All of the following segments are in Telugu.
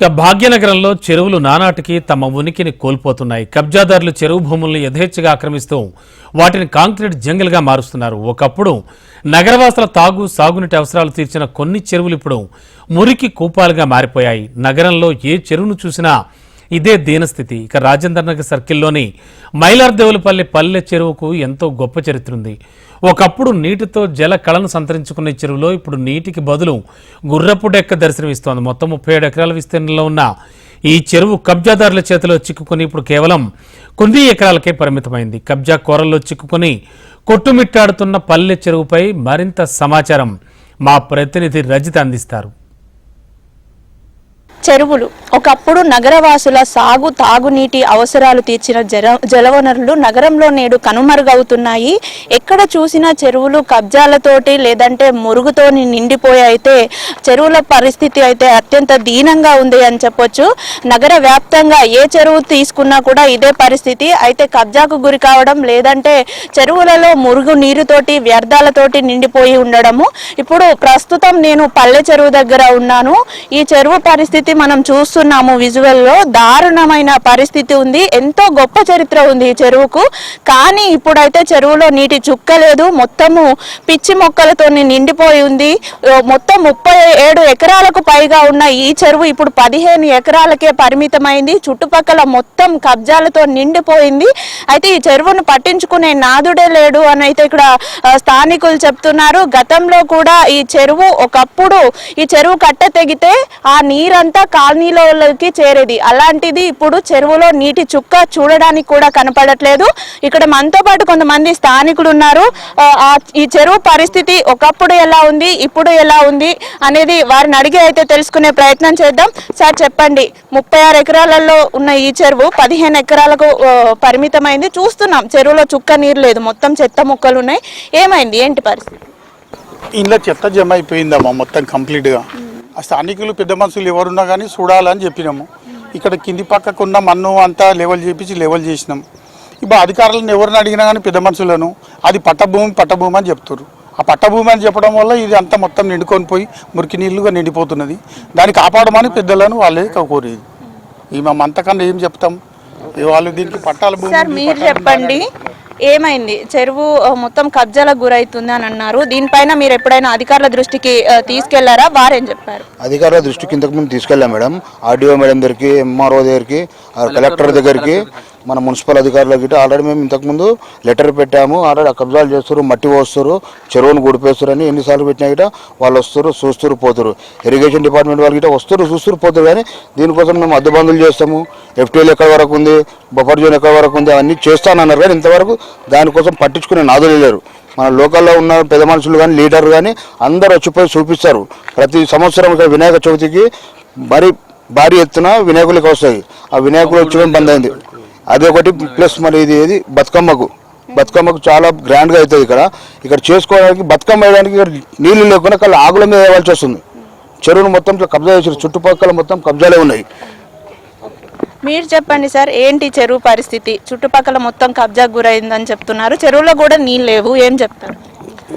ఇక భాగ్యనగరంలో చెరువులు నానాటికి తమ ఉనికిని కోల్పోతున్నాయి. కబ్జాదారులు చెరువు భూములను యథేచ్ఛగా ఆక్రమిస్తూ వాటిని కాంక్రీట్ జంగిల్గా మారుస్తున్నారు. ఒకప్పుడు నగరవాసుల తాగు సాగునీటి అవసరాలు తీర్చిన కొన్ని చెరువులు ఇప్పుడు మురికి కూపాలుగా మారిపోయాయి. నగరంలో ఏ చెరువును చూసినా ఇదే దీనస్థితి. ఇక రాజేంద్ర నగర్ సర్కిల్లోని మైలార్దేవులపల్లి పల్లె చెరువుకు ఎంతో గొప్ప చరిత్ర ఉంది. ఒకప్పుడు నీటితో జల కళను సంతరించుకున్న చెరువులో ఇప్పుడు నీటికి బదులు గుర్రపు డెక్క దర్శనమిస్తోంది. మొత్తం ముప్పై ఏడు ఎకరాల విస్తీర్ణంలో ఉన్న ఈ చెరువు కబ్జాదారుల చేతిలో చిక్కుకుని ఇప్పుడు కేవలం కొన్ని ఎకరాలకే పరిమితమైంది. కబ్జా కూరల్లో చిక్కుకుని కొట్టుమిట్టాడుతున్న పల్లె చెరువుపై మరింత సమాచారం మా ప్రతినిధి రజిత అందిస్తారు. చెరువులు. ఒకప్పుడు నగరవాసుల సాగు తాగునీటి అవసరాలు తీర్చిన జల జలవనరులు నగరంలో నేడు కనుమరుగవుతున్నాయి. ఎక్కడ చూసినా చెరువులు కబ్జాలతోటి లేదంటే మురుగుతోని నిండిపోయి అయితే చెరువుల పరిస్థితి అయితే అత్యంత దీనంగా ఉంది అని చెప్పొచ్చు. నగర వ్యాప్తంగా ఏ చెరువు తీసుకున్నా కూడా ఇదే పరిస్థితి. అయితే కబ్జాకు గురి కావడం లేదంటే చెరువులలో మురుగు నీరుతోటి వ్యర్థాలతోటి నిండిపోయి ఉండడము. ఇప్పుడు ప్రస్తుతం నేను పల్లె చెరువు దగ్గర ఉన్నాను. ఈ చెరువు పరిస్థితి మనం చూస్తున్నాము విజువల్లో దారుణమైన పరిస్థితి ఉంది. ఎంతో గొప్ప చరిత్ర ఉంది ఈ చెరువుకు. కానీ ఇప్పుడైతే చెరువులో నీటి చుక్క లేదు. మొత్తము పిచ్చి మొక్కలతో నిండిపోయి ఉంది. మొత్తం ముప్పై ఏడు ఎకరాలకు పైగా ఉన్న ఈ చెరువు ఇప్పుడు పదిహేను ఎకరాలకే పరిమితమైంది. చుట్టుపక్కల మొత్తం కబ్జాలతో నిండిపోయింది. అయితే ఈ చెరువును పట్టించుకునే నాదుడే లేడు అని అయితే ఇక్కడ స్థానికులు చెప్తున్నారు. గతంలో కూడా ఈ చెరువు ఒకప్పుడు ఈ చెరువు కట్ట తెగితే ఆ నీరంతా కాలనీలోకి చేరేది. అలాంటిది ఇప్పుడు చెరువులో నీటి చుక్క చూడడానికి కూడా కనపడట్లేదు. ఇక్కడ మనతో పాటు కొంతమంది స్థానికులు ఉన్నారు. ఈ చెరువు పరిస్థితి ఒకప్పుడు ఎలా ఉంది ఇప్పుడు ఎలా ఉంది అనేది వారిని అడిగి అయితే తెలుసుకునే ప్రయత్నం చేద్దాం. సార్ చెప్పండి. ముప్పై ఆరు ఎకరాలలో ఉన్న ఈ చెరువు పదిహేను ఎకరాలకు పరిమితమైంది. చూస్తున్నాం చెరువులో చుక్క నీరు లేదు. మొత్తం చెత్త ముక్కలు ఉన్నాయి. ఏమైంది? ఏంటి పరిస్థితి? ఇంట్లో చెత్త జమ అయిపోయిందమ్మా మొత్తం కంప్లీట్గా. స్థానికులు పెద్ద మనుషులు ఎవరున్నా కానీ చూడాలని చెప్పినాము. ఇక్కడ కింది పక్కకు ఉన్న మన్ను అంతా లెవెల్ చేపించి లెవెల్ చేసినాం. ఇప్పుడు అధికారులను ఎవరిని అడిగినా కానీ పెద్ద మనుషులను అది పట్టభూమి పట్టభూమి అని చెప్తారు ఆ పట్టభూమి అని చెప్పడం వల్ల ఇది అంతా మొత్తం నిండుకొని పోయి మురికి నీళ్ళుగా నిండిపోతున్నది. దాన్ని కాపాడమని పెద్దలను వాళ్ళే కోరేది. ఈ మేము అంతకన్నా ఏం చెప్తాం? వాళ్ళు దీనికి పట్టాల భూమి మీరు చెప్పండి. ఏమైంది? చెరువు మొత్తం కబ్జాలకు గురవుతుంది అని అన్నారు. దీనిపైన మీరు ఎప్పుడైనా అధికారుల దృష్టికి ఆ, తీసుకెళ్ళారా? వారేం చెప్పారు? అధికారుల దృష్టికి ఇంతకు ముందు తీసుకెళ్ళాం మేడం. ఆర్డీఓ మేడం దగ్గరికి ఎంఆర్ఓ దగ్గరికి కలెక్టర్ దగ్గరికి మన మున్సిపల్ అధికారుల గిట్ట ఆల్రెడీ మేము ఇంతకుముందు లెటర్ పెట్టాము. ఆల్రెడీ కబ్జాలు చేస్తారు మట్టి పోస్తారు చెరువును గుడిపేస్తారు అని ఎన్నిసార్లు పెట్టినా గిట్ట వాళ్ళు వస్తారు చూస్తారు పోతారు ఇరిగేషన్ డిపార్ట్మెంట్ వాళ్ళు గిట్ట వస్తారు చూస్తారు పోతారు కానీ దీనికోసం మేము అద్దుబంధులు చేస్తాము. ఎఫ్టీఎల్ ఎక్కడ వరకు ఉంది బఫర్ జోన్ ఎక్కడ వరకు ఉంది అవన్నీ చేస్తానన్నారు కానీ ఇంతవరకు దానికోసం పట్టించుకునే నాదులు లేరు. మన లోకల్లో ఉన్న పెద్ద మనుషులు కానీ లీడర్ కానీ అందరూ వచ్చిపోయి చూపిస్తారు. ప్రతి సంవత్సరం ఇక్కడ వినాయక చవితికి భారీ భారీ ఎత్తున వినాయకులకి వస్తాయి. ఆ వినాయకులు వచ్చి బంద్ అయింది. అది ఒకటి ప్లస్ మరి ఇది ఏది? బతుకమ్మకు. బతుకమ్మకు చాలా గ్రాండ్గా అవుతుంది ఇక్కడ. ఇక్కడ చేసుకోవడానికి బతుకమ్మ వేయడానికి ఇక్కడ నీళ్ళు లేకుండా కల్లా ఆకుల మీద వేయవలసి వస్తుంది. చెరువును మొత్తం ఇట్లా కబ్జా చేసారు చుట్టుపక్కల మొత్తం కబ్జాలే ఉన్నాయి. మీరు చెప్పండి సార్ ఏంటి చెరువు పరిస్థితి? చుట్టుపక్కల మొత్తం కబ్జాకు గురైందని చెప్తున్నారు. చెరువులో కూడా నీళ్ళు లేవు. ఏం చెప్తారు?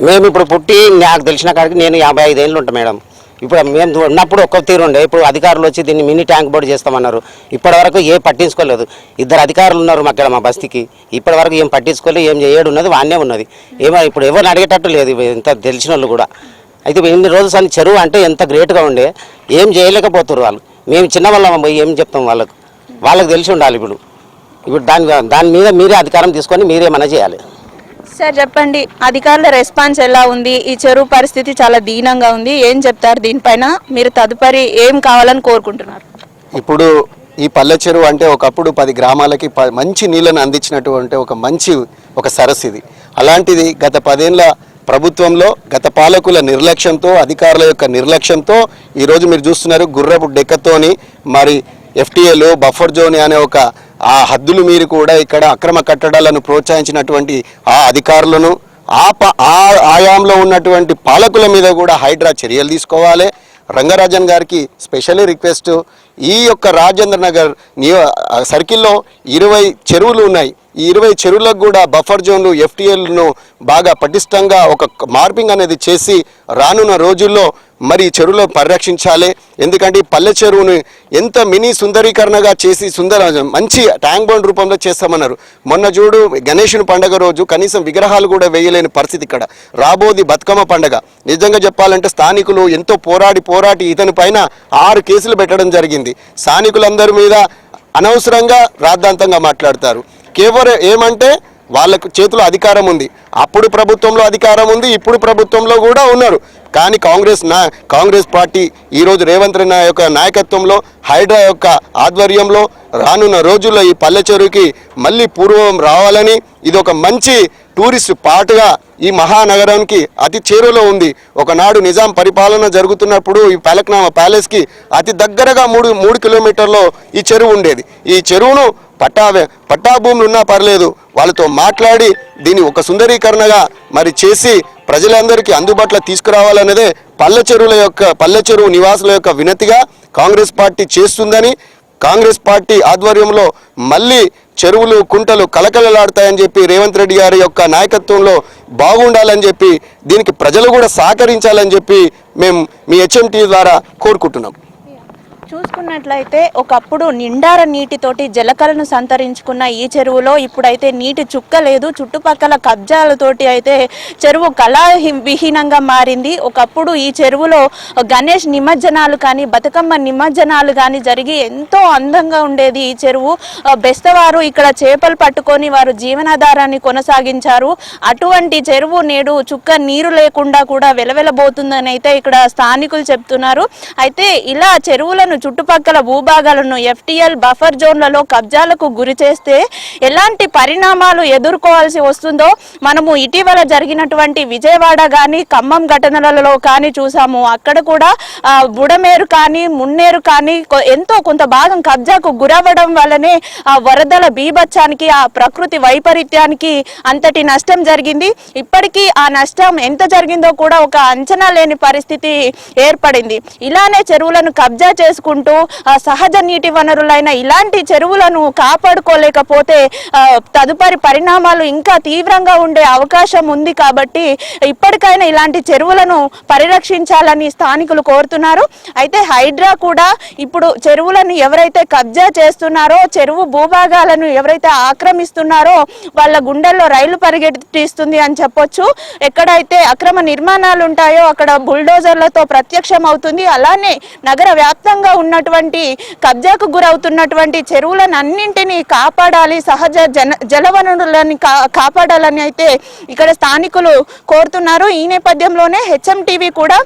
మేము ఇప్పుడు పుట్టి నాకు తెలిసిన కాడికి నేను యాభై ఐదు ఏళ్ళు ఉంటాం మేడం. ఇప్పుడు మేము ఉన్నప్పుడు ఒక్క తీరు ఉండే. ఇప్పుడు అధికారులు వచ్చి దీన్ని మినీ ట్యాంక్ బోర్డు చేస్తామన్నారు. ఇప్పటి వరకు ఏం పట్టించుకోలేదు. ఇద్దరు అధికారులు ఉన్నారు మా మా బస్తీకి. ఇప్పటి వరకు ఏం పట్టించుకోలేదు ఏం చేయడు ఉన్నది వానే ఉన్నది. ఏమో ఇప్పుడు ఎవరిని అడిగేటట్టు లేదు ఇంత తెలిసిన వాళ్ళు కూడా. అయితే ఇన్ని రోజులు అని చెరువు అంటే ఎంత గ్రేట్గా ఉండే. ఏం చేయలేకపోతున్నారు వాళ్ళు. మేము చిన్న వాళ్ళం పోయి ఏం చెప్తాం వాళ్ళకు? వాళ్ళకి తెలిసి ఉండాలి ఇప్పుడు. ఇప్పుడు దాని దాని మీద మీరే అధికారం తీసుకొని మీరేమన్నా చేయాలి. సార్ చెప్పండి. అధికారుల రెస్పాన్స్ ఎలా ఉంది? ఈ చెరువు పరిస్థితి చాలా దీనంగా ఉంది. ఏం చెప్తారు దీనిపైన? మీరు తదుపరి ఏం కావాలని కోరుకుంటున్నారు? ఇప్పుడు ఈ పల్లె చెరువు అంటే ఒకప్పుడు పది గ్రామాలకి మంచి నీళ్ళను అందించినటువంటి ఒక మంచి ఒక సరస్సు ఇది. అలాంటిది గత పదేళ్ళ ప్రభుత్వంలో గత పాలకుల నిర్లక్ష్యంతో అధికారుల యొక్క నిర్లక్ష్యంతో ఈరోజు మీరు చూస్తున్నారు గుర్రపు డెక్కతోని మరి ఎఫ్టీఏలు బఫర్ జోన్ అనే ఒక ఆ హద్దులు మీరు కూడా ఇక్కడ అక్రమ కట్టడాలను ప్రోత్సహించినటువంటి ఆ అధికారులను ఆ ప- ఆ ఆయాంలో ఉన్నటువంటి పాలకుల మీద కూడా హైడ్రా చర్యలు తీసుకోవాలి. రంగరాజన్ గారికి స్పెషల్లీ రిక్వెస్ట్ ఈ యొక్క రాజేంద్ర నగర్ నియో సర్కిల్లో ఇరవై చెరువులు ఉన్నాయి. ఈ ఇరవై చెరువులకు కూడా బఫర్ జోన్లు ఎఫ్టీఎల్ను బాగా పటిష్టంగా ఒక మార్పింగ్ అనేది చేసి రానున్న రోజుల్లో మరి చెరువులో పరిరక్షించాలి. ఎందుకంటే పల్లె చెరువును ఎంత మినీ సుందరీకరణగా చేసి సుందర మంచి ట్యాంక్ బండ్ రూపంలో చేస్తామన్నారు. మొన్న చూడు గణేషుని పండగ రోజు కనీసం విగ్రహాలు కూడా వేయలేని పరిస్థితి ఇక్కడ. రాబోది బతుకమ్మ పండగ. నిజంగా చెప్పాలంటే స్థానికులు ఎంతో పోరాడి పోరాడి ఇతని పైన ఆరు కేసులు పెట్టడం జరిగింది. స్థానికులందరి మీద అనవసరంగా రాద్ధాంతంగా మాట్లాడతారు. కేవలం ఏమంటే వాళ్ళకు చేతిలో అధికారం ఉంది. అప్పుడు ప్రభుత్వంలో అధికారం ఉంది ఇప్పుడు ప్రభుత్వంలో కూడా ఉన్నారు. కానీ కాంగ్రెస్ నా కాంగ్రెస్ పార్టీ ఈరోజు రేవంత్ రెడ్డి యొక్క నాయకత్వంలో హైడ్రా యొక్క ఆధ్వర్యంలో రానున్న రోజుల్లో ఈ పల్లె చెరువుకి మళ్ళీ పూర్వం రావాలని ఇది ఒక మంచి టూరిస్ట్ పాటుగా ఈ మహానగరానికి అతి చేరువలో ఉంది. ఒకనాడు నిజాం పరిపాలన జరుగుతున్నప్పుడు ఈ పలక్నామా ప్యాలెస్కి అతి దగ్గరగా మూడు మూడు కిలోమీటర్లో ఈ చెరువు ఉండేది. ఈ చెరువును పట్టా పట్టా భూములు ఉన్నా పర్లేదు వాళ్ళతో మాట్లాడి దీన్ని ఒక సుందరీకరణగా మరి చేసి ప్రజలందరికీ అందుబాటులో తీసుకురావాలన్నదే పల్లె చెరువుల యొక్క పల్లె చెరువు నివాసుల యొక్క వినతిగా కాంగ్రెస్ పార్టీ చేస్తుందని కాంగ్రెస్ పార్టీ ఆధ్వర్యంలో మళ్ళీ చెరువులు కుంటలు కలకలలాడతాయని చెప్పి రేవంత్ రెడ్డి గారి యొక్క నాయకత్వంలో బాగుండాలని చెప్పి దీనికి ప్రజలు కూడా సహకరించాలని చెప్పి మేము మీ హెచ్ఎంటీ ద్వారా కోరుకుంటున్నాం. చూసుకున్నట్లయితే ఒకప్పుడు నిండార నీటితోటి జలకలను సంతరించుకున్న ఈ చెరువులో ఇప్పుడైతే నీటి చుక్క లేదు. చుట్టుపక్కల కబ్జాలతోటి అయితే చెరువు కళా విహీనంగా మారింది. ఒకప్పుడు ఈ చెరువులో గణేష్ నిమజ్జనాలు కానీ బతుకమ్మ నిమజ్జనాలు కానీ జరిగి ఎంతో అందంగా ఉండేది ఈ చెరువు. బెస్తవారు ఇక్కడ చేపలు పట్టుకొని వారు జీవనాధారాన్ని కొనసాగించారు. అటువంటి చెరువు నేడు చుక్క నీరు లేకుండా కూడా వెలవెలబోతుందని అయితే ఇక్కడ స్థానికులు చెప్తున్నారు. అయితే ఇలా చెరువులను చుట్టూ చుట్టుపక్కల భూభాగాలను ఎఫ్టిఎల్ బఫర్ జోన్లలో కబ్జాలకు గురి చేస్తే ఎలాంటి పరిణామాలు ఎదుర్కోవాల్సి వస్తుందో మనము ఇటీవల జరిగినటువంటి విజయవాడ కానీ ఖమ్మం ఘటనలలో కానీ చూసాము. అక్కడ కూడా బుడమేరు కానీ మున్నేరు కానీ ఎంతో కొంత భాగం కబ్జాకు గురవ్వడం వల్లనే ఆ వరదల బీభత్సానికి ఆ ప్రకృతి వైపరీత్యానికి అంతటి నష్టం జరిగింది. ఇప్పటికీ ఆ నష్టం ఎంత జరిగిందో కూడా ఒక అంచనా లేని పరిస్థితి ఏర్పడింది. ఇలానే చెరువులను కబ్జా చేసుకుంటూ వనరులు సహజ నీటి వనరులైన ఇలాంటి చెరువులను కాపాడుకోలేకపోతే తదుపరి పరిణామాలు ఇంకా తీవ్రంగా ఉండే అవకాశం ఉంది కాబట్టి ఇప్పటికైనా ఇలాంటి చెరువులను పరిరక్షించాలని స్థానికులు కోరుతున్నారు. అయితే హైడ్రా కూడా ఇప్పుడు చెరువులను ఎవరైతే కబ్జా చేస్తున్నారో చెరువు భూభాగాలను ఎవరైతే ఆక్రమిస్తున్నారో వాళ్ళ గుండెల్లో రైలు పరిగెట్టిస్తుంది అని చెప్పొచ్చు. ఎక్కడైతే అక్రమ నిర్మాణాలు ఉంటాయో అక్కడ బుల్డోజర్లతో ప్రత్యక్షం అవుతుంది అలానే నగర వ్యాప్తంగా ఉన్నటువంటి కబ్జాకు గురవుతున్నటువంటి చెరువులను అన్నింటినీ కాపాడాలి సహజ జన జలవనరులని కా కాపాడాలని అయితే ఇక్కడ స్థానికులు కోరుతున్నారు. ఈ నేపథ్యంలోనే హెచ్ఎం టీవీ కూడా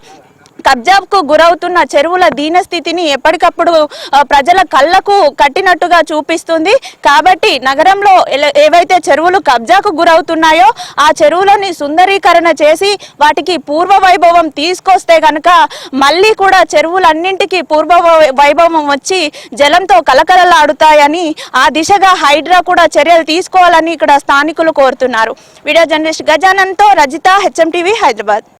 కబ్జాకు గురవుతున్న చెరువుల దీనస్థితిని ఎప్పటికప్పుడు ప్రజల కళ్ళకు కట్టినట్టుగా చూపిస్తుంది. కాబట్టి నగరంలో ఏవైతే చెరువులు కబ్జాకు గురవుతున్నాయో ఆ చెరువులని సుందరీకరణ చేసి వాటికి పూర్వ వైభవం తీసుకొస్తే గనక మళ్ళీ కూడా చెరువులన్నింటికి పూర్వ వై- వైభవం వచ్చి జలంతో కలకలలాడుతాయని ఆ దిశగా హైడ్రా కూడా చర్యలు తీసుకోవాలని ఇక్కడ స్థానికులు కోరుతున్నారు. వీడియో జర్నలిస్ట్ గజానంతో రజిత హెచ్ఎం టీవీ హైదరాబాద్.